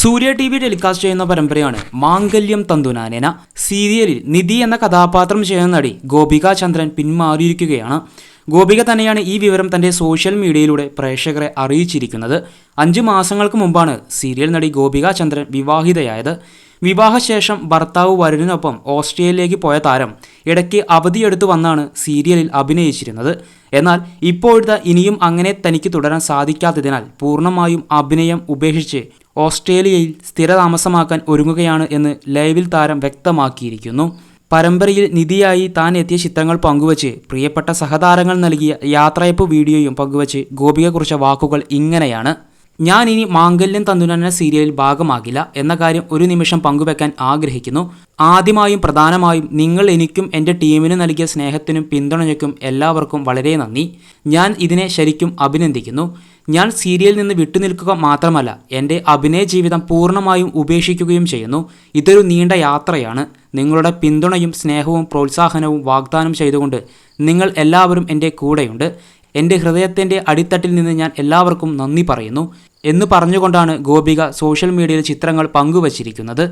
സൂര്യ T V telecast ചെയ്യുന്ന പരമ്പരയാണ് മാംഗല്യം തന്തുനാനേന. സീരിയലിൽ നിധി എന്ന കഥാപാത്രം ചെയ്യുന്ന നടി ഗോപിക ചന്ദ്രൻ പിന്മാറിയിരിക്കുകയാണ്. ഗോപിക തന്നെയാണ് ഈ വിവരം തന്റെ സോഷ്യൽ മീഡിയയിലൂടെ പ്രേക്ഷകരെ അറിയിച്ചിരിക്കുന്നത്. അഞ്ച് മാസങ്ങൾക്ക് മുമ്പാണ് സീരിയൽ നടി ഗോപിക ചന്ദ്രൻ വിവാഹിതയായത്. വിവാഹശേഷം ഭർത്താവ് വരുണിനൊപ്പം ഓസ്ട്രേലിയയിലേക്ക് പോയ താരം ഇടയ്ക്ക് അവധിയെടുത്ത് വന്നാണ് സീരിയലിൽ അഭിനയിച്ചിരുന്നത്. എന്നാൽ ഇപ്പോഴത്തെ ഇനിയും അങ്ങനെ തനിക്ക് തുടരാൻ സാധിക്കാത്തതിനാൽ പൂർണമായും അഭിനയം ഉപേക്ഷിച്ച് ഓസ്ട്രേലിയയിൽ സ്ഥിരതാമസമാക്കാൻ ഒരുങ്ങുകയാണ് എന്ന് ലൈവിൽ താരം വ്യക്തമാക്കിയിരിക്കുന്നു. പരമ്പരയിൽ നിധിയായി താൻ എത്തിയ ചിത്രങ്ങൾ പങ്കുവച്ച് പ്രിയപ്പെട്ട സഹതാരങ്ങൾ നൽകിയ യാത്രയപ്പ് വീഡിയോയും പങ്കുവച്ച് ഗോപിക കുറിച്ച വാക്കുകൾ ഇങ്ങനെയാണ്. ഞാൻ ഇനി മാംഗല്യം തന്തുനന്ന സീരിയലിൽ ഭാഗമാകില്ല എന്ന കാര്യം ഒരു നിമിഷം പങ്കുവെക്കാൻ ആഗ്രഹിക്കുന്നു. ആദ്യമായും പ്രധാനമായും നിങ്ങൾ എനിക്കും എന്റെ ടീമിന് നൽകിയ സ്നേഹത്തിനും പിന്തുണയ്ക്കും എല്ലാവർക്കും വളരെ നന്ദി. ഞാൻ ഇതിനെ ശരിക്കും അഭിനന്ദിക്കുന്നു. ഞാൻ സീരിയലിൽ നിന്ന് വിട്ടുനിൽക്കുക മാത്രമല്ല എന്റെ അഭിനയ ജീവിതം പൂർണമായും ഉപേക്ഷിക്കുകയും ചെയ്യുന്നു. ഇതൊരു നീണ്ട യാത്രയാണ്. നിങ്ങളുടെ പിന്തുണയും സ്നേഹവും പ്രോത്സാഹനവും വാഗ്ദാനം ചെയ്തുകൊണ്ട് നിങ്ങൾ എല്ലാവരും എന്റെ കൂടെയുണ്ട്. എന്റെ ഹൃദയത്തിന്റെ അടിത്തട്ടിൽ നിന്ന് ഞാൻ എല്ലാവർക്കും നന്ദി പറയുന്നു എന്ന് പറഞ്ഞുകൊണ്ടാണ് ഗോപിക സോഷ്യൽ മീഡിയയിൽ ചിത്രങ്ങൾ പങ്കുവച്ചിരിക്കുന്നത്.